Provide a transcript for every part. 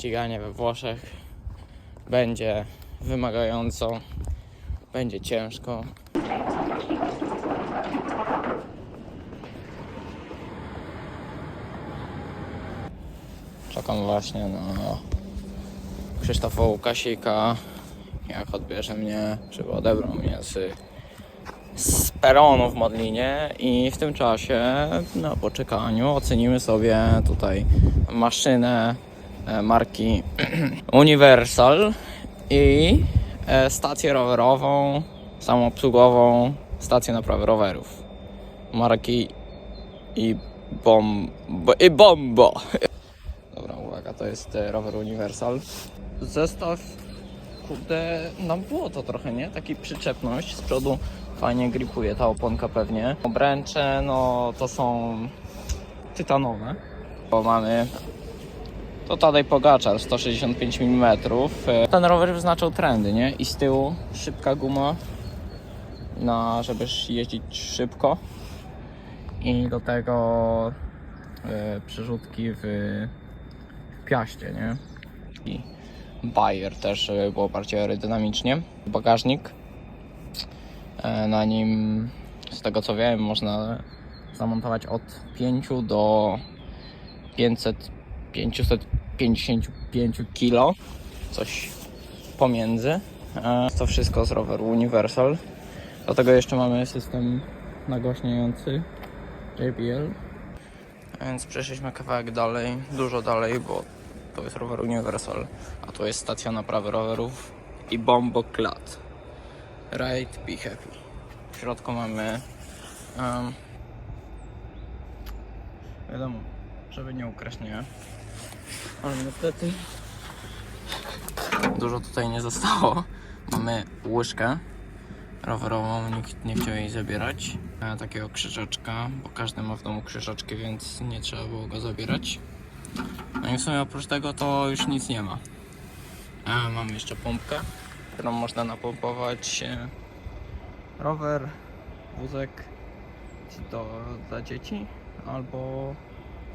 ściganie we Włoszech. Będzie wymagająco, będzie ciężko. Czekam właśnie na Krzysztofa Łukasika, jak odbierze mnie, żeby odebrał mnie z, z peronu w Modlinie i w tym czasie na poczekaniu ocenimy sobie tutaj maszynę marki Universal i e, stację rowerową, samoobsługową, stację naprawy rowerów marki i bombo, i bombo. Dobra, uwaga, to jest e, rower Universal. Zestaw, kurde, nam było to trochę, nie? Taki przyczepność z przodu fajnie gripuje ta oponka pewnie. Obręcze, no to są tytanowe. Bo mamy to Tadej Pogaczar 165 mm. Ten rower wyznaczał trendy, nie? I z tyłu szybka guma, na, żeby jeździć szybko. I do tego e, przerzutki w, w piaście, nie? I Bayer też, żeby było bardziej aerodynamicznie. Bagażnik. E, Na nim, z tego co wiem, można zamontować od 5 do 500, 555 kg. Coś pomiędzy. E, To wszystko z roweru Universal. Do tego jeszcze mamy system nagłaśniający JBL. A Więc przeszliśmy kawałek dalej, dużo dalej, bo to jest rower Universal, a to jest stacja naprawy rowerów i Bombo Clat. Ride, be happy. W środku mamy um, wiadomo, żeby nie ukraść, nie? Ale niestety dużo tutaj nie zostało. Mamy łyżkę rowerową, nikt nie chciał jej zabierać. E, takiego krzyżaczka, bo każdy ma w domu krzyżaczki, więc nie trzeba było go zabierać. No i w sumie oprócz tego to już nic nie ma. A, mam jeszcze pompkę, którą można napompować e, rower, wózek czy to dla dzieci, albo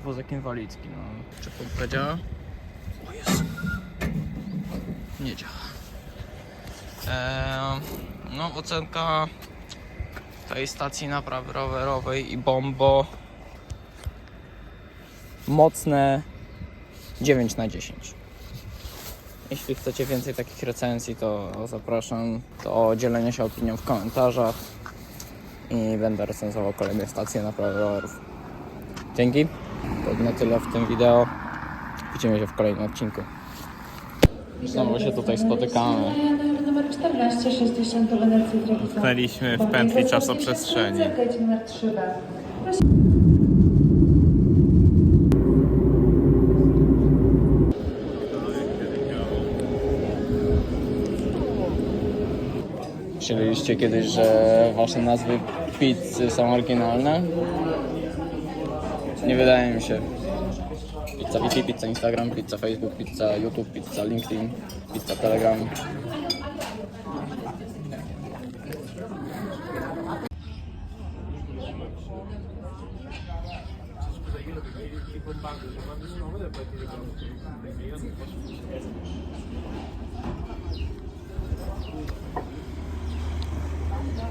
wózek inwalidzki. No, czy pompka działa? O jest. Nie działa. Eee, no ocenka tej stacji naprawy rowerowej i bombo mocne 9 na 10. Jeśli chcecie więcej takich recenzji, to zapraszam do dzielenia się opinią w komentarzach i będę recenzował kolejne stacje naprawy rowerów. Dzięki. Na tyle w tym wideo. Widzimy się w kolejnym odcinku. Znowu się tutaj spotykamy. Numer 14, 60 w pętli czasoprzestrzeni. Numer 3B. Myśleliście kiedyś, że wasze nazwy pizzy są oryginalne? Nie wydaje mi się. Pizza Wi-Fi, pizza Instagram, pizza Facebook, pizza YouTube, pizza LinkedIn, pizza Telegram.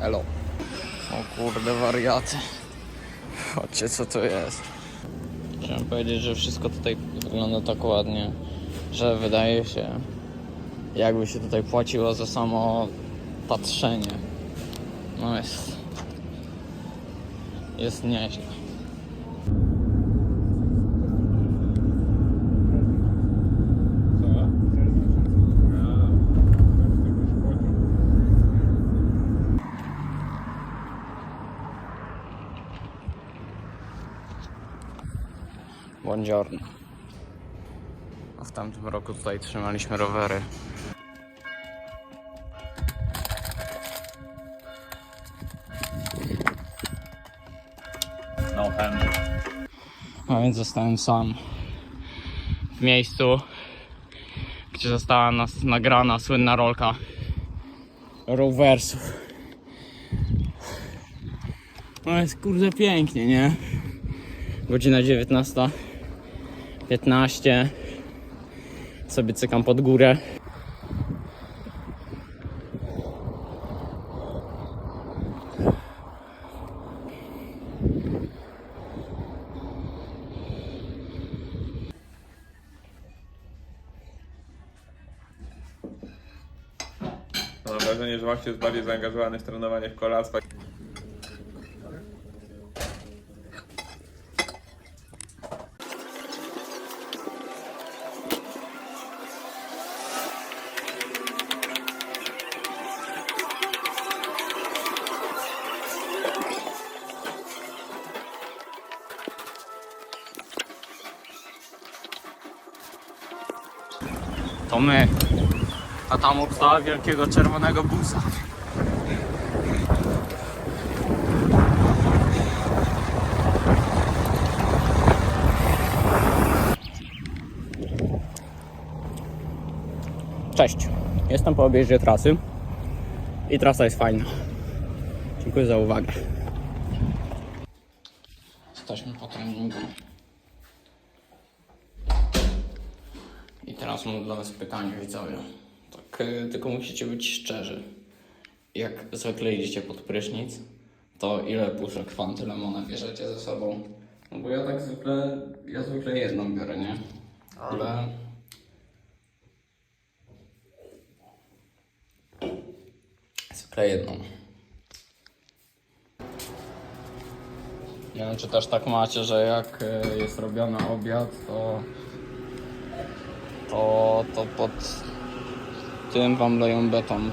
Elo. O kurde wariaty. Chodźcie co to jest. Chciałem powiedzieć, że wszystko tutaj wygląda tak ładnie, że wydaje się jakby się tutaj płaciło za samo patrzenie. No jest... Jest nieźle. Buongiorno. A w tamtym roku tutaj trzymaliśmy rowery. No ten. A więc zostałem sam w miejscu, gdzie została nas nagrana słynna rolka rowersów. No jest kurde pięknie, nie? Godzina 19.15 sobie cykam pod górę. Mam wrażenie, że Maciej jest bardziej zaangażowany w trenowanie w kolarstwa. To my. A tam obstała wielkiego czerwonego busa. Cześć. Jestem po objeździe trasy. I trasa jest fajna. Dziękuję za uwagę. Jesteśmy po treningu. I teraz mam dla Was pytanie, widzowie. Tak, y, tylko musicie być szczerzy. Jak zwykle idziecie pod prysznic, to ile puszek fanty lemona bierzecie ze sobą? No bo ja tak zwykle, ja zwykle jedną biorę, nie? Ale... Zwykle jedną. Nie wiem, czy też tak macie, że jak y, jest robiony obiad, to to, to pod tym wam leją beton.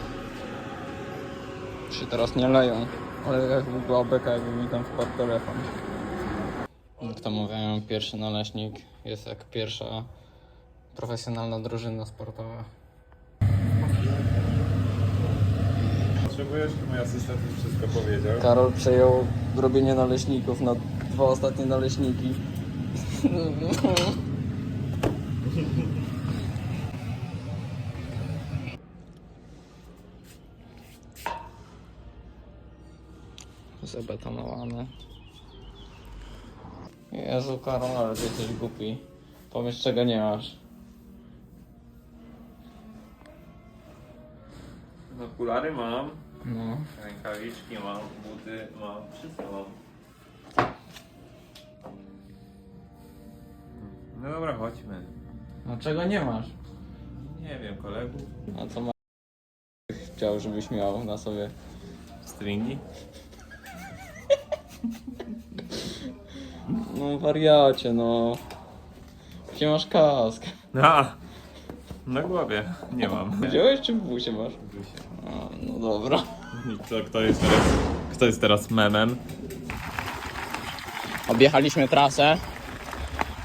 Się teraz nie leją, ale jakby była beka, jakby mi tam wpadł telefon. Jak to mówią, pierwszy naleśnik jest jak pierwsza profesjonalna drużyna sportowa. Potrzebujesz? Mój asystent już wszystko powiedział. Karol przejął robienie naleśników na dwa ostatnie naleśniki. Zabetonowane. Jezu Karol, ale ty jesteś głupi. Powiedz czego nie masz. Okulary mam, No. rękawiczki mam, buty mam, wszystko mam. No dobra, chodźmy. No czego nie masz? Nie wiem, kolegów. A co ma... Chciał, żebyś miał na sobie. Stringi? No wariacie, no. Gdzie masz kask? A! Na głowie nie mam. Wziąłeś czy w busie masz? A, no dobra. I co, kto jest teraz, kto jest teraz memem? Objechaliśmy trasę.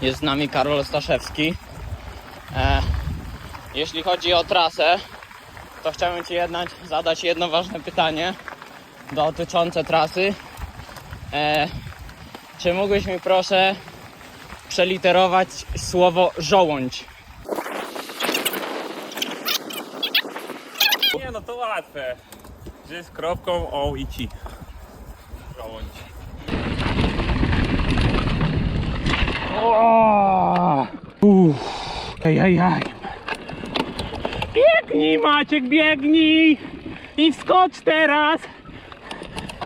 Jest z nami Karol Staszewski. E, jeśli chodzi o trasę, to chciałbym Ci jednak zadać jedno ważne pytanie dotyczące trasy. E, czy mógłbyś mi proszę przeliterować słowo żołądź? Nie no, to łatwe. Gdzie jest kropką o i ci. Żołądź. Ejajaj. Biegnij Maciek, biegnij! I wskocz teraz!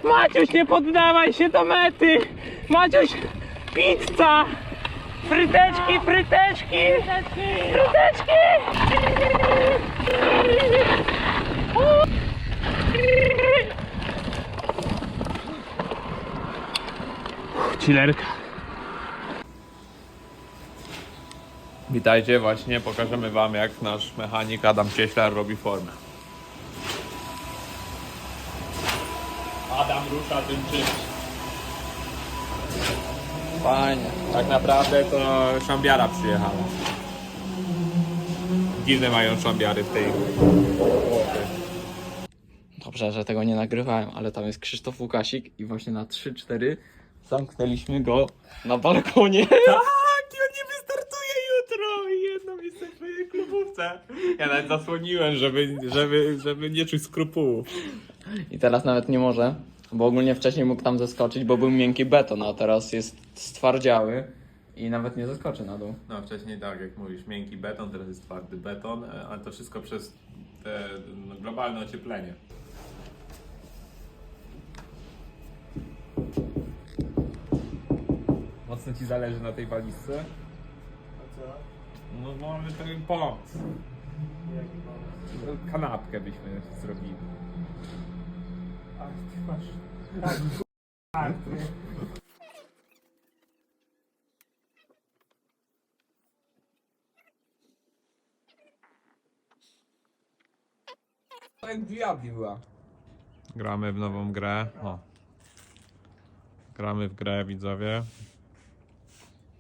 Maciuś, nie poddawaj się do mety! Maciuś, pizza! Fryteczki, fryteczki! Fryteczki! Chillerka. Witajcie, właśnie pokażemy wam jak nasz mechanik Adam Cieślar robi formę. Adam rusza tym czymś. Fajnie. Tak naprawdę to szambiara przyjechała. Dziwne mają szambiary w tej Dobrze, że tego nie nagrywałem, ale tam jest Krzysztof Łukasik i właśnie na 3-4 zamknęliśmy go na balkonie. Tak, i on nie wystartuje jutro i jedno miejsce w twojej klubówce. Ja nawet zasłoniłem, żeby, żeby, żeby nie czuć skrupułów. I teraz nawet nie może, bo ogólnie wcześniej mógł tam zeskoczyć, bo był miękki beton, a teraz jest stwardziały I nawet nie zaskoczy na dół. No wcześniej tak, jak mówisz, miękki beton, teraz jest twardy beton, e, ale to wszystko przez te no, globalne ocieplenie. Mocno ci zależy na tej walizce? No mamy pewien pomysł. No, Kanapkę byśmy zrobili. To jak diabli była. Gramy w nową grę. O. Gramy w grę, widzowie.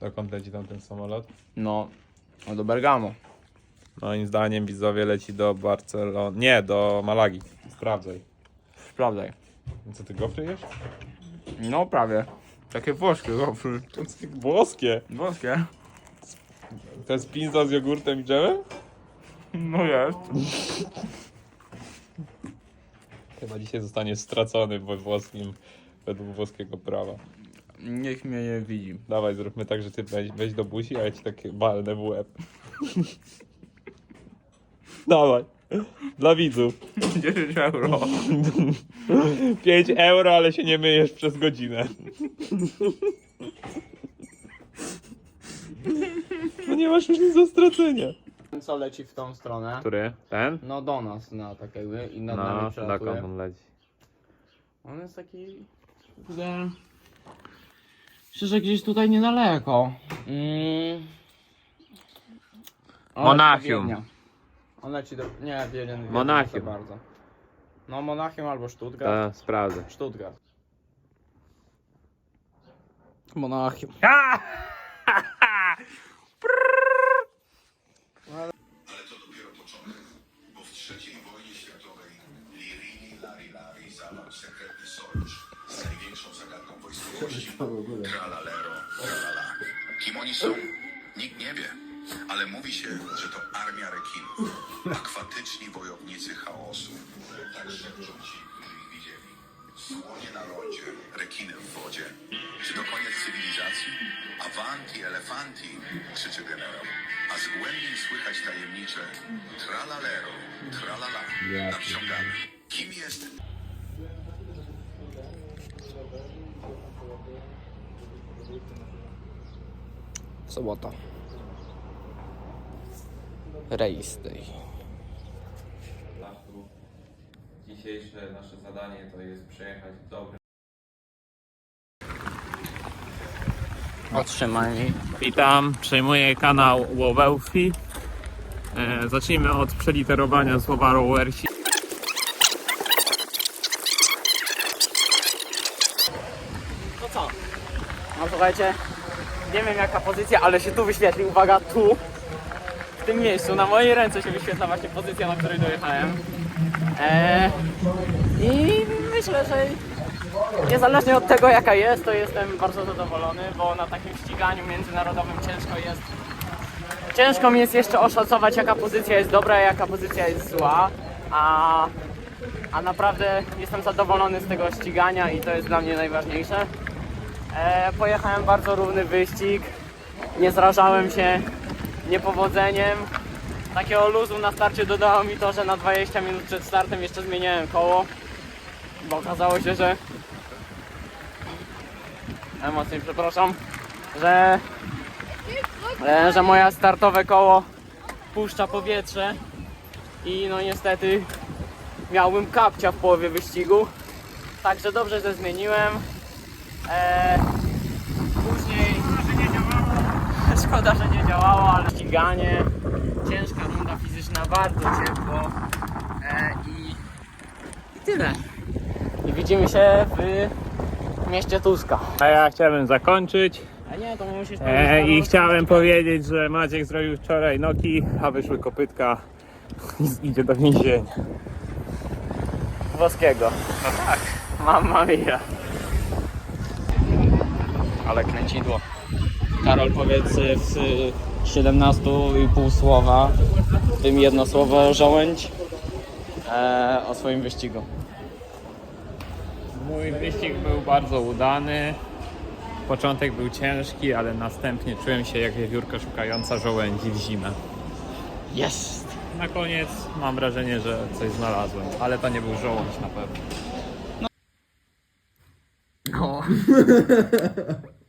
Dokąd leci tam ten samolot? No, no do Bergamo. Moim zdaniem widzowie leci do Barcelony. Nie, do Malagi. Sprawdzaj. Sprawdzaj. Co ty gofry jesz? No prawie. Takie włoskie, gofry. To jest tak włoskie. Włoskie? To jest pizza z jogurtem i dżemem? No jest. Chyba dzisiaj zostanie stracony we włoskim, według włoskiego prawa. Niech mnie nie widzi. Dawaj, zróbmy tak, że ty weź, weź do buzi, a ja ci takie walnę w łeb. Dawaj. Dla widzów. 10 euro. 5 euro, ale się nie myjesz przez godzinę. No nie masz już nic do stracenia. Co leci w tą stronę? Który? Ten? No do nas, na tak jakby i nad nami No, przelatuje. dokąd on leci? On jest taki... Kurde... Szczerze gdzieś tutaj niedaleko. Mm. On Monachium. Wiednia. On leci do... Nie, Wiedeń. Monachium. za bardzo. No Monachium albo Stuttgart. To sprawdzę. Stuttgart. Monachium. Ale to dopiero początek, bo w III wojnie światowej Lirini Larilari zawarł sekretny sojusz z największą zagadką wojskowości Tralalero, tralala. Kim oni są? Nikt nie wie, ale mówi się, że to armia rekinów, akwatyczni wojownicy chaosu. Tak szepczą ci, którzy ich widzieli. Słonie na lądzie, rekiny w wodzie. Czy to koniec cywilizacji? Avanti, elefanti, krzyczy generał. A z głębin słychać tajemnicze tralalero, tralala, nadciągamy. Kim jest Sobota. Race day. Dzisiejsze nasze zadanie to jest przejechać dobry. Otrzymaj. Witam, przejmuję kanał Łowelfi. E, zacznijmy od przeliterowania słowa Rowersi. No co? No słuchajcie, nie wiem jaka pozycja, ale się tu wyświetli. Uwaga, tu. W tym miejscu, na mojej ręce się wyświetla właśnie pozycja, na której dojechałem. Eee, I myślę, że niezależnie od tego jaka jest, to jestem bardzo zadowolony, bo na takim ściganiu międzynarodowym ciężko jest Ciężko mi jest jeszcze oszacować jaka pozycja jest dobra, a jaka pozycja jest zła, a, a naprawdę jestem zadowolony z tego ścigania i to jest dla mnie najważniejsze. E, pojechałem bardzo równy wyścig, nie zrażałem się niepowodzeniem. Takiego luzu na starcie dodało mi to, że na 20 minut przed startem jeszcze zmieniałem koło, bo okazało się, że emocje, przepraszam, że e, że moje startowe koło puszcza powietrze i no niestety miałbym kapcia w połowie wyścigu. Także dobrze, że zmieniłem. E, później szkoda, że nie działało, ale ściganie, ciężka runda fizyczna, bardzo ciepło e, i, i tyle. I widzimy się w mieście Tuska. A ja chciałem zakończyć A nie, to musisz e, i chciałem powiedzieć, że Maciek zrobił wczoraj noki, a wyszły kopytka i idzie do więzienia. Włoskiego. No tak. Mamma mia. Ale kręcidło. Karol, powiedz y, w y, 17,5 słowa, w tym jedno słowo żołędź e, o swoim wyścigu. Mój wyścig był bardzo udany. Początek był ciężki, ale następnie czułem się jak wiewiórka szukająca żołędzi w zimę. Jest! Na koniec mam wrażenie, że coś znalazłem, ale to nie był żołądź na pewno. No.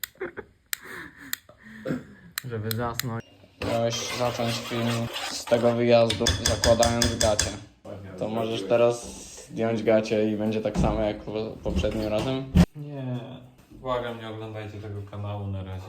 Żeby zasnąć. Miałeś zacząć film z tego wyjazdu, zakładając gacie. To możesz teraz zdjąć gacie i będzie tak samo jak po- poprzednim razem? Nie, błagam, nie oglądajcie tego kanału na razie.